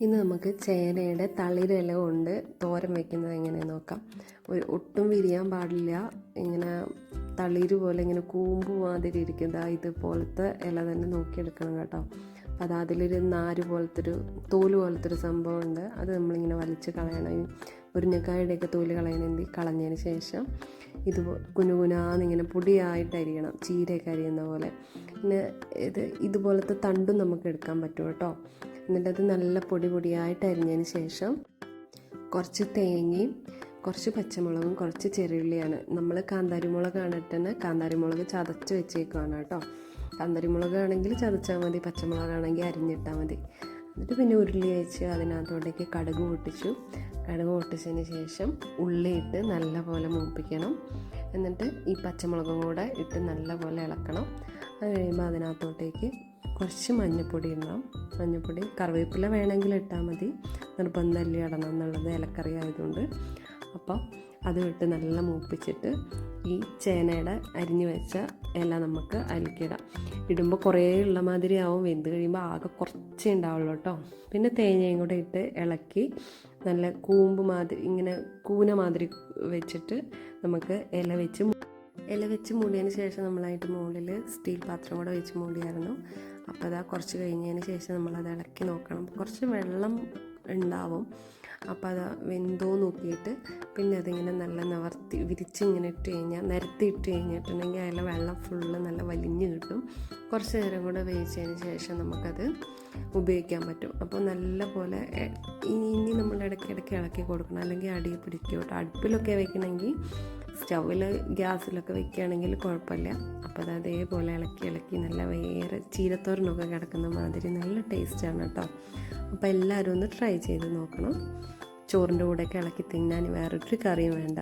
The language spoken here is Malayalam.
ഇന്ന് നമുക്ക് ചേനയുടെ തളിരില കൊണ്ട് തോരൻ വെക്കുന്നത് എങ്ങനെ നോക്കാം. ഒരു ഒട്ടും വിരിയാൻ പാടില്ല. ഇങ്ങനെ തളിര് പോലെ ഇങ്ങനെ കൂമ്പ് മാതിരി ഇരിക്കുന്ന ഇതുപോലത്തെ ഇല തന്നെ നോക്കിയെടുക്കണം കേട്ടോ. അപ്പോൾ അത് അതിലൊരു നാര് പോലത്തെ ഒരു തോൽ പോലത്തെ ഒരു സംഭവം ഉണ്ട് അത് നമ്മളിങ്ങനെ വലിച്ച് കളയണം. ഈ മുരിങ്ങക്കായുടെയൊക്കെ തോൽ കളയണമെങ്കിൽ കളഞ്ഞതിന് ശേഷം ഇത് കുനുകുനാന്നിങ്ങനെ പൊടിയായിട്ട് അരിയണം ചീരയൊക്കെ അരിയുന്ന പോലെ. പിന്നെ ഇത് ഇതുപോലത്തെ തണ്ടും നമുക്ക് എടുക്കാൻ പറ്റും കേട്ടോ. എന്നിട്ട് അത് നല്ല പൊടി പൊടിയായിട്ട് അരിഞ്ഞതിന് ശേഷം കുറച്ച് തേങ്ങയും കുറച്ച് പച്ചമുളകും കുറച്ച് ചെറിയുള്ളിയാണ്. നമ്മൾ കാന്താരിമുളകാണ് ഇട്ടുതന്നെ കാന്താരിമുളക് ചതച്ച് വെച്ചേക്കുവാണ് കേട്ടോ. കാന്താരിമുളക് ആണെങ്കിൽ ചതച്ചാൽ മതി പച്ചമുളകാണെങ്കിൽ അരിഞ്ഞിട്ടാൽ മതി. എന്നിട്ട് പിന്നെ ഉരുളി വെച്ച് അതിനകത്തോട്ടേക്ക് കടുക് പൊട്ടിച്ചു. കടുക് പൊട്ടിച്ചതിന് ശേഷം ഉള്ളിയിട്ട് നല്ലപോലെ മൂപ്പിക്കണം. എന്നിട്ട് ഈ പച്ചമുളകും കൂടെ ഇട്ട് നല്ലപോലെ ഇളക്കണം. അത് കഴിയുമ്പോൾ അതിനകത്തോട്ടേക്ക് കുറച്ച് മഞ്ഞൾപ്പൊടി ഇടണം. മഞ്ഞൾപ്പൊടി കറിവേപ്പില വേണമെങ്കിൽ ഇട്ടാൽ മതി. നിർബന്ധമല്ല ഇടണം എന്നുള്ളത് ഇലക്കറി ആയതുകൊണ്ട്. അപ്പോൾ അത് ഇട്ട് നല്ല മൂപ്പിച്ചിട്ട് ഈ ചേനയുടെ അരിഞ്ഞു വെച്ച ഇല നമുക്ക് അലക്കിടാം ഇടുമ്പോൾ കുറേ ഉള്ള മാതിരി ആവും. വെന്ത് കഴിയുമ്പോൾ ആകെ കുറച്ചേ ഉണ്ടാവുള്ളൂ കേട്ടോ. പിന്നെ തേങ്ങയും കൂടെ ഇട്ട് ഇളക്കി നല്ല കൂമ്പ് മാതിരി ഇങ്ങനെ കൂന മാതിരി വെച്ചിട്ട് നമുക്ക് ഇല വെച്ച് ഇല വെച്ച് മൂടിയതിന് ശേഷം നമ്മളായിട്ട് മുകളിൽ സ്റ്റീൽ പാത്രം കൂടെ വെച്ച് മൂടിയായിരുന്നു. അപ്പോൾ അതാ കുറച്ച് കഴിഞ്ഞതിന് ശേഷം നമ്മളത് ഇളക്കി നോക്കണം. കുറച്ച് വെള്ളം ഉണ്ടാവും. അപ്പോൾ അത് വെന്തോ നോക്കിയിട്ട് പിന്നെ അതിങ്ങനെ നല്ല നിവർത്തി വിരിച്ച് ഇങ്ങനെ ഇട്ട് കഴിഞ്ഞാൽ നിരത്തി ഇട്ട് കഴിഞ്ഞിട്ടുണ്ടെങ്കിൽ അതിലെ വെള്ളം ഫുള്ള് നല്ല വലിഞ്ഞ് കിട്ടും. കുറച്ച് നേരം കൂടെ വേവിച്ചതിന് ശേഷം നമുക്കത് ഉപയോഗിക്കാൻ പറ്റും. അപ്പോൾ നല്ല പോലെ ഇനി നമ്മൾ ഇടയ്ക്കിടയ്ക്ക് ഇളക്കി കൊടുക്കണം. അല്ലെങ്കിൽ അടിയിൽ പിടിക്കും അടുപ്പിലൊക്കെ വെക്കണമെങ്കിൽ സ്റ്റൗവിൽ ഗ്യാസിലൊക്കെ വെക്കുകയാണെങ്കിൽ കുഴപ്പമില്ല. അപ്പോൾ അത് അതേപോലെ ഇളക്കി ഇളക്കി നല്ല വേറെ ചീരത്തോരനൊക്കെ കിടക്കുന്ന മാതിരി നല്ല ടേസ്റ്റാണ് കേട്ടോ. അപ്പോൾ എല്ലാവരും ഒന്ന് ട്രൈ ചെയ്ത് നോക്കണം. ചോറിന്റെ കൂടെയൊക്കെ ഇളക്കി തിന്നാൻ വേറൊരു കറിയും വേണ്ട.